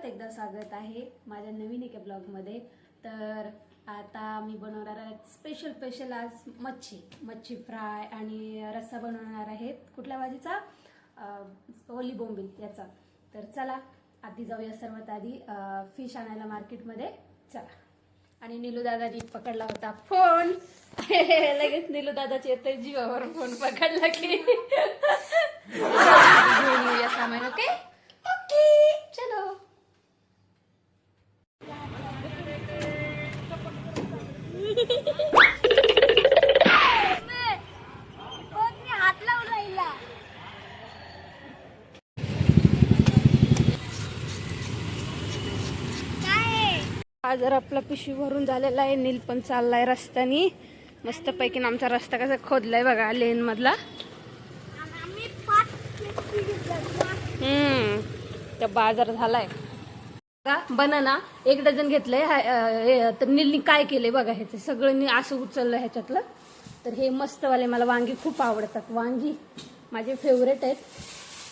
परत एकदा स्वागत आहे माझ्या नवीन एका ब्लॉगमध्ये. तर आता मी बनवणार आहे स्पेशल स्पेशल आज मच्छी मच्छी फ्राय आणि रस्सा बनवणार आहेत. कुठल्या भाजीचा? ओली बोंबील याचा. तर चला आधी जाऊया सर्वात आधी. फिश आणायला मार्केटमध्ये. चला. आणि निलू दादाजी पकडला होता फोन लगेच निलू दादाची येते जीवावर फोन पकडला की. घेऊन येऊया सामान ओके ओके बाजार आपला पिशवी भरून झालेला आहे नील पण चाललाय रस्त्यानी. मस्त पैकी आमचा रस्ता कसा खोदलाय बघा लेन मधला. हम्म बाजार झालाय. बनाना एक डझन घेतलंय. तर नीलनी काय केलंय बघा ह्याचं? सगळं असं उचललं ह्याच्यातलं. तर हे मस्तवाले मला वांगी खूप आवडतात. वांगी माझे फेवरेट आहेत.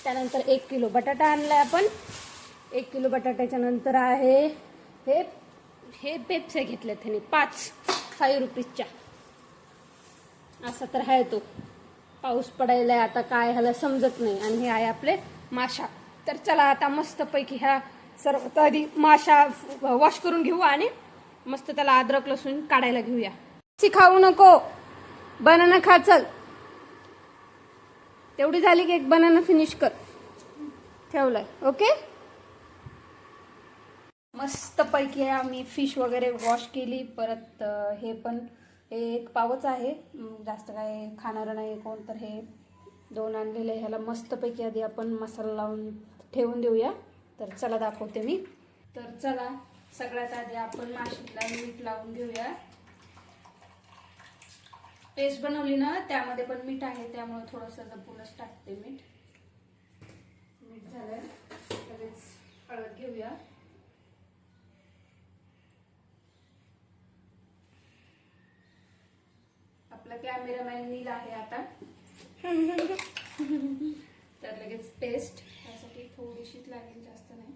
त्यानंतर एक किलो बटाटा आणलाय आपण. एक किलो बटाट्याच्या नंतर आहे हे हे पेप्से घेतले त्यांनी पाच फाईव्ह रुपीजच्या असा तर आहे तो. पाऊस पडायला आता काय ह्याला समजत नाही. आणि हे आहे आपले माशा. तर चला आता मस्तपैकी ह्या सर्व आधी माशा वॉश करून घेऊ आणि मस्त त्याला अद्रक लसूण काढायला घेऊया. खाऊ नको. बनाना खा चल. तेवढी झाली की एक बनाना फिनिश कर. ठेवलाय. ओके मस्तपैकी आम्ही फिश वगैरे वॉश केली. परत हे पण हे एक पावच आहे. जास्त काय खाणारं नाही कोण तर हे दोन आणलेले आहे. ह्याला मस्तपैकी आधी आपण मसाला लावून ठेवून देऊया. तर चला दाखवते मी. तर चला सगळ्यात आधी आपण माशीला मीठ लावून घेऊया. पेस्ट बनवली ना त्यामध्ये पण मीठ आहे त्यामुळे थोडंसं जपूनच टाकते मीठ झालं लगेच हळद घेऊया आपला कॅमेरामॅन नील आहे आता तर लगेच पेस्ट त्यासाठी थोडीशीच लागेल जास्त नाही.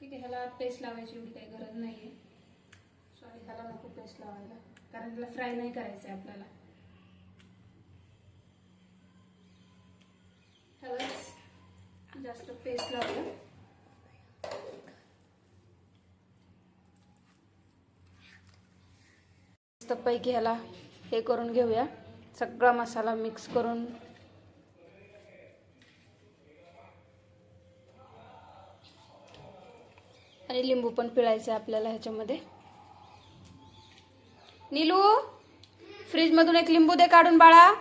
ठीक आहे ह्याला पेस्ट लावायची एवढी काही गरज नाही आहे सॉरी ह्याला नको पेस्ट लावायला. कारण त्याला फ्राय नाही करायचं आहे आपल्याला. ह्यालाच जास्त पेस्ट लावलं मस्तपैकी ह्याला हे करून घेऊया. सगळा मसाला मिक्स करून. आणि लिंबू पण पिळायचं आहे आपल्याला ह्याच्यामध्ये. नीलू फ्रीजमधून एक लिंबू दे काढून बाळा.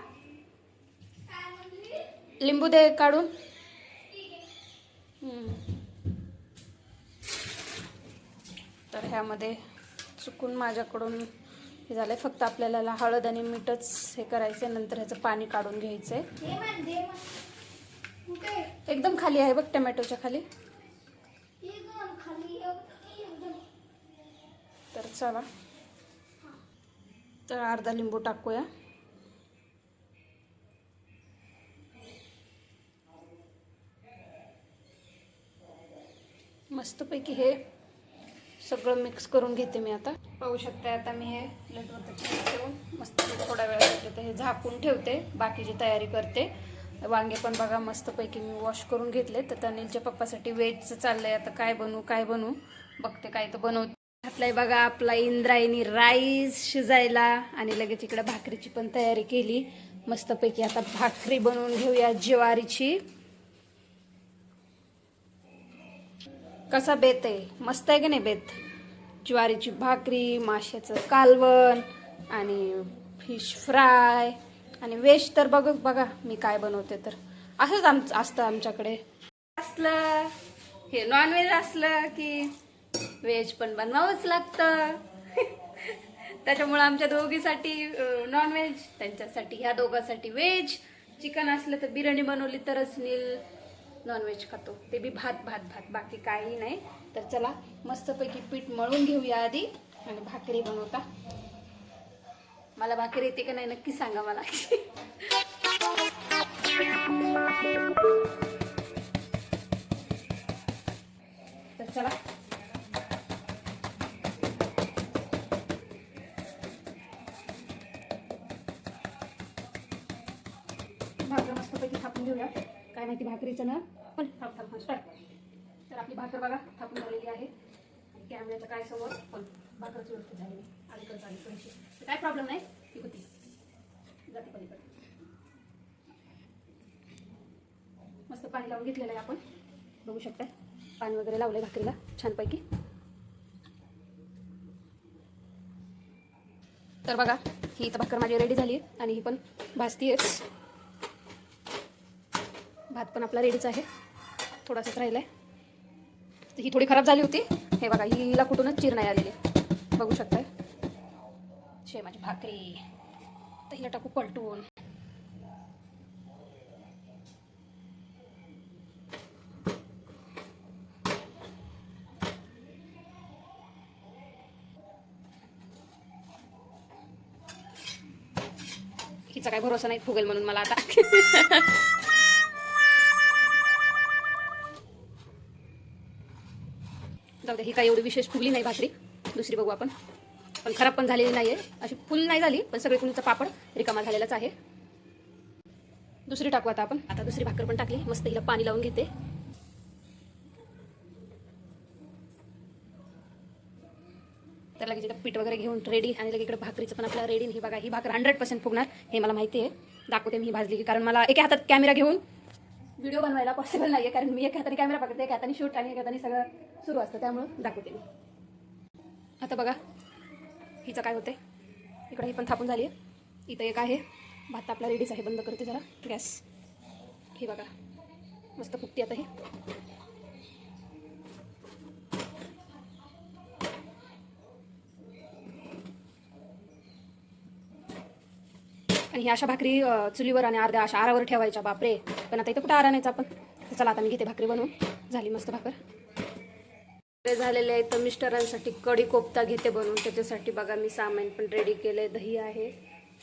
लिंबू दे काढून. तर ह्यामध्ये चुकून माझ्याकडून हे झालंय फक्त आपल्याला हळद आणि मीठच हे करायचंय नंतर ह्याचं पाणी काढून मन कुठे? एकदम खाली आहे बघ टमॅटोच्या खाली. एकदम खाली एकदम तर चला. तर अर्धा लिंबू टाकूया. मस्तपैकी हे सगळं मिक्स करून घेते मी आता. पाहू शकता आता मी हे प्लेटवर ठेवून मस्त थोड्या वेळासाठी हे झाकून ठेवते. बाकीची तयारी करते. वांगे पण बघा मस्तपैकी मी वॉश करून घेतले. तर अनिलच्या पप्पासाठी व्हेजचं चाललंय. आता काय बनवू काय बनवू? बघते काय तर बनवते. घातलाय बघा आपला इंद्रायणी राईस शिजायला. आणि लगेच इकडे भाकरीची पण तयारी केली. मस्तपैकी आता भाकरी बनवून घेऊया ज्वारीची. कसा बेत आहे? मस्त आहे की नाही बेत? ज्वारीची भाकरी माशाचं कालवण आणि फिश फ्राय. आणि वेज तर बघ बघा मी काय बनवते तर. असंच आम असतं आमच्याकडे. असलं हे नॉनव्हेज असलं की व्हेज पण बनवावंच लागतं. त्याच्यामुळे आमच्या दोघीसाठी नॉनव्हेज त्यांच्यासाठी ह्या दोघांसाठी व्हेज चिकन असलं तर बिर्याणी बनवली तरच नील नॉनव्हेज खातो. ते बी भात भात भात बाकी काही नाही. तर चला मस्तपैकी पीठ मळून घेऊया आधी आणि भाकरी बनवता. मला भाकरी येते का नाही नक्की सांगा मला. तर चला. भाकर मस्तपैकी थापून घेऊया. काय माहिती भाकरीचं ना पण थाप थाप स्टार्ट तर आपली भाकर बघा थापून झालेली आहे. आणि काय समोर? पण भाकरची व्यवस्थित झालेली अलीकडे झाली थोडीशी तर काय प्रॉब्लेम नाही? ती होती जाते पलीकडे. मस्त पाणी लावून घेतलेलं आहे आपण. बघू शकताय. पाणी वगैरे लावलंय भाकरीला छानपैकी. तर बघा ही इथं भाकर माझी रेडी झाली आहे. आणि ही पण भाजती आहे भात पण आपला रेडीच आहे. थोडासाच राहिला आहे ही थोडी खराब झाली होती. हे बघा हिला कुठूनच चिर नाही आलेली. बघू शकताय. शे माझी भाकरी. तर हिला टाकू पलटून. हिचा काय भरोसा नाही फुगेल म्हणून मला आता. ही काही एवढी विशेष फुगली नाही भाकरी. दुसरी बघू आपण. पण खराब पण झालेली नाही आहे अशी फुल नाही झाली पण सगळे कुणीचा पापड रिकामा झालेलाच आहे. दुसरी टाकू आता आपण. आता दुसरी भाकर पण टाकली. मस्त हिला पाणी लावून घेते. तर लगेच इकडे पीठ वगैरे घेऊन रेडी आणि लगेच इकडे भाकरीचं पण आपल्याला रेडी नाही बघा ही भाकर हंड्रेड पर्सेंट फुगणार. हे मला माहिती आहे. दाखवते मी ही भाजली की. कारण मला एका हातात कॅमेरा घेऊन व्हिडिओ बनवायला पॉसिबल नाही आहे कारण मी एका हाताने कॅमेरा पकडते एका हाताने शूट आणि एका हाताने सगळं सुरू असतं त्यामुळं दाखवते मी. आता बघा हिचं काय होते इकडे ही पण थापून झाली आहे इथं एक आहे. भात आपला रेडीच आहे बंद करते जरा. गॅस हे बघा. मस्त फुगते आता ही. आणि ही अशा भाकरी चुलीवर आणि अर्ध्या अशा आरावर ठेवायच्या बापरे. पण आता इथं कुठं आरा नाहीचा आपण. चला आता मी घेते भाकरी बनवून. झाली मस्त भाकर. झालेले आहे तर मिस्टरांसाठी कढी कोफ्ता घेते बनवून. त्याच्यासाठी बघा मी सामान पण रेडी केलंय. दही आहे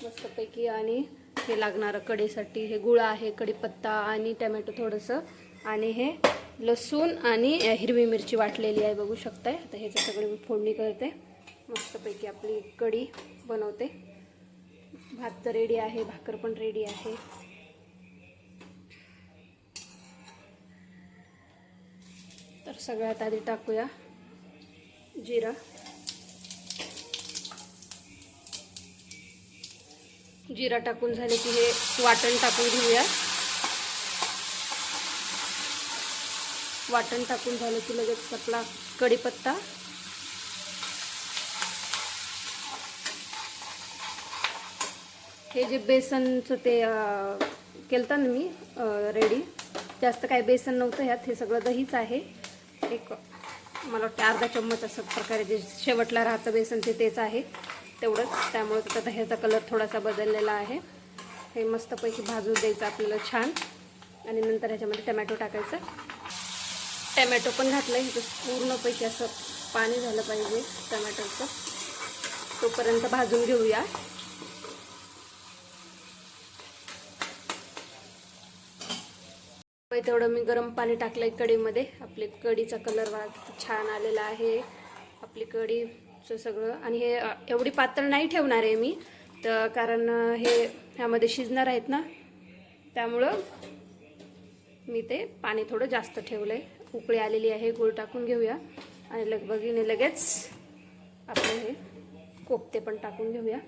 मस्तपैकी आणि हे लागणारं कढीसाठी. हे गुळ आहे कढीपत्ता आणि टमॅटो थोडंसं. आणि हे लसूण आणि हिरवी मिरची वाटलेली आहे बघू शकताय. आता ह्याचं सगळं मी फोडणी करते. मस्तपैकी आपली कढी बनवते. भात तर रेडी आहे भाकर पण रेडी आहे. तर सगळ्यात आधी टाकूया. जिरा. जिरा टाकून झाले की हे वाटण टाकून घेऊया. वाटण टाकून झालं की लगेच आपला कढीपत्ता. हे जे बेसनचं ते अं, केलं ना मी रेडी. जास्त काय बेसन नव्हतं ह्यात हे सगळं दहीच आहे. एक मला वाटतं अर्धा चम्मच असं प्रकारे जे शेवटला राहतं बेसन ते तेच आहे. तेवढंच त्यामुळे त्याचा दह्याचा कलर थोडासा बदललेला आहे. हे मस्तपैकी भाजून द्यायचं आपल्याला छान. आणि नंतर ह्याच्यामध्ये टमॅटो टाकायचं. टमॅटो पण घातलं ह्याचं पूर्णपैकी असं पाणी झालं पाहिजे टमॅटोचं. तोपर्यंत भाजून घेऊया. तेवढं मी गरम पाणी टाकलं आहे कढीमध्ये. आपली कढीचा कलर वा छान आलेला आहे. आपली कढीचं सगळं. आणि हे एवढी पातळ नाही ठेवणार आहे मी. तर कारण हे ह्यामध्ये शिजणार आहेत ना. त्यामुळं मी ते पाणी थोडं जास्त ठेवलं आहे उकळी आलेली आहे गुळ टाकून घेऊया. आणि लगबगीने लगेच आपलं हे कोफ्ते पण टाकून घेऊया.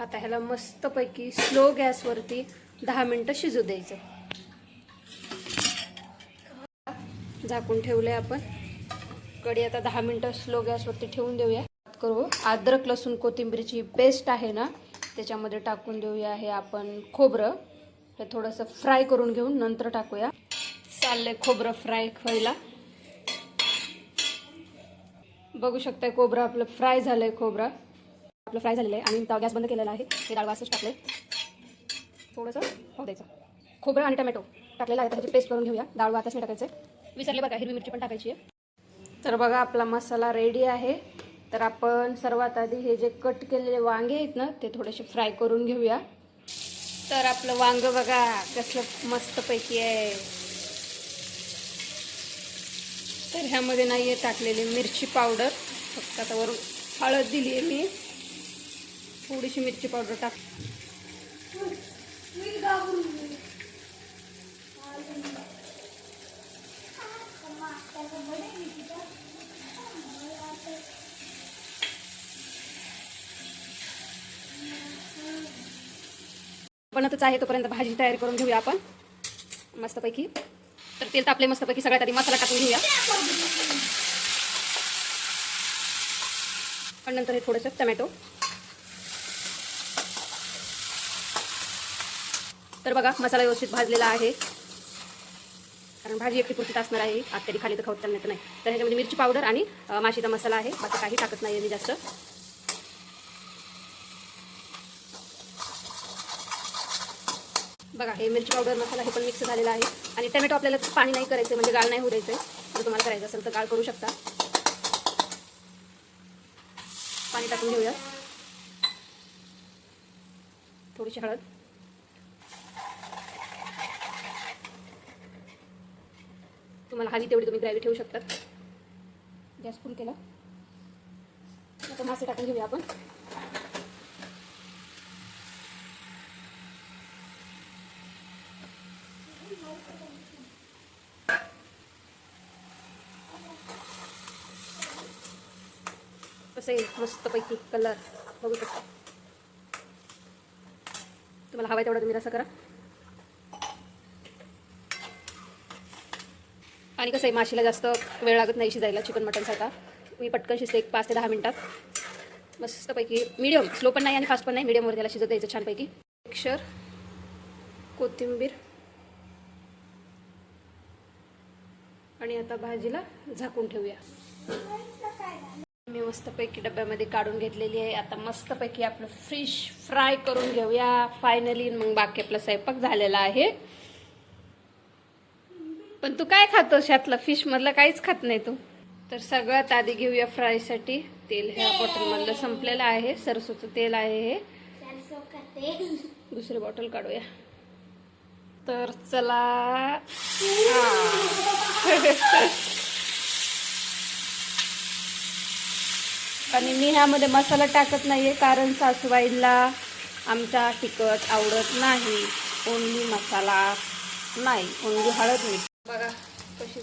आता ह्याला मस्तपैकी स्लो गॅसवरती दहा मिनटं शिजू द्यायचं. झाकून ठेवलं आहे आपण. कढी आता दहा मिनटं स्लो गॅसवरती ठेवून देऊया. करू. अद्रक लसूण कोथिंबीरची पेस्ट आहे ना त्याच्यामध्ये टाकून देऊया हे आपण खोबरं. हे थोडंसं फ्राय करून घेऊन नंतर टाकूया. चाललंय खोबरं फ्राय व्हायला. बघू शकताय खोबरं आपलं फ्राय झालंय खोबरं. आपलं फ्राय झालेलं आहे आणि तवा गॅस बंद केलेला आहे. हे डाळ वासच टाकले थोडंसं पाहू द्यायचं. खोबरं आणि टमॅटो टाकलेलं आहे त्याची पेस्ट करून घेऊया. डाळ वातच नाही टाकायचं विसरले बघा हिरवी मिरची पण टाकायची आहे. तर बघा आपला मसाला रेडी आहे. तर आपण सर्वात आधी हे जे कट केलेले वांगे आहेत ना ते थोडेसे फ्राय करून घेऊया. तर आपलं वांग बघा कसलं मस्तपैकी आहे. तर ह्यामध्ये नाही आहे टाकलेली मिरची पावडर. फक्त आता वरून हळद दिली आहे मी. थोडीशी मिरची पावडर टाक. मी बनतच आहे तोपर्यंत भाजी तयार करून घेऊया आपण. मस्तपैकी. तर तेल तापले मस्तपैकी सगळ्यात आधी मसाला टाकून घेऊया. पण नंतर हे थोडंसं टमॅटो. तर बघा मसाला व्यवस्थित भाजलेला आहे. कारण भाजी एकटी पुरतीच असणार आहे. आत तरी खाली तर खाऊत चालण्यात नाही. तर ह्याच्यामध्ये मिरची पावडर आणि माशीचा मसाला आहे. बाकी काही टाकत नाही मी जास्त. बघा हे मिरची पावडर मसाला हे पण मिक्स झालेला आहे. आणि टमॅटो आपल्याला पाणी नाही करायचं म्हणजे गाळ नाही होऊ द्यायचं जर तुम्हाला करायचं असेल तर गाळ करू शकता. पाणी टाकून घेऊया. थोडीशी हळद. तुम्हाला हवी तेवढी तुम्ही ग्रॅव्ही ठेवू शकतात गॅस फुल केला. आता मासे टाकून घेऊया आपण. कसं आहे? मस्तपैकी कलर बघू शकता. तुम्हाला हवा तेवढा तुम्ही रसा करा. आणि कसं आहे माशीला जास्त वेळ लागत नाही शिजायला चिकन मटनसारखा मी पटकन शिजते एक पाच ते दहा मिनटात. मस्तपैकी मीडियम स्लो पण नाही आणि फास्ट पण नाही मीडियमवर त्याला शिजत द्यायचं छानपैकी. मिक्सर कोथिंबीर आणि आता भाजीला झाकून ठेवूया. मी मस्तपैकी डब्यामध्ये काढून घेतलेली आहे. आता मस्तपैकी आपलं फिश फ्राय करून घेऊया. फायनली मग बाकी आपला स्वयंपाक झालेला आहे. पण तू काय खातोस यातलं फिश मधलं काहीच खात नाही तू. तर सगळ्यात आधी घेऊया फ्रायसाठी तेल. ह्या बॉटलमधलं संपलेलं आहे. सरसोचं तेल आहे हे. दुसरी बॉटल काढूया. तर चला. आणि मी ह्यामध्ये मसाला टाकत नाहीये कारण सासूबाईला आमच्या तिखट आवडत नाही. ओनली मसाला नाही. ओनली हळद मीठ बघा कशी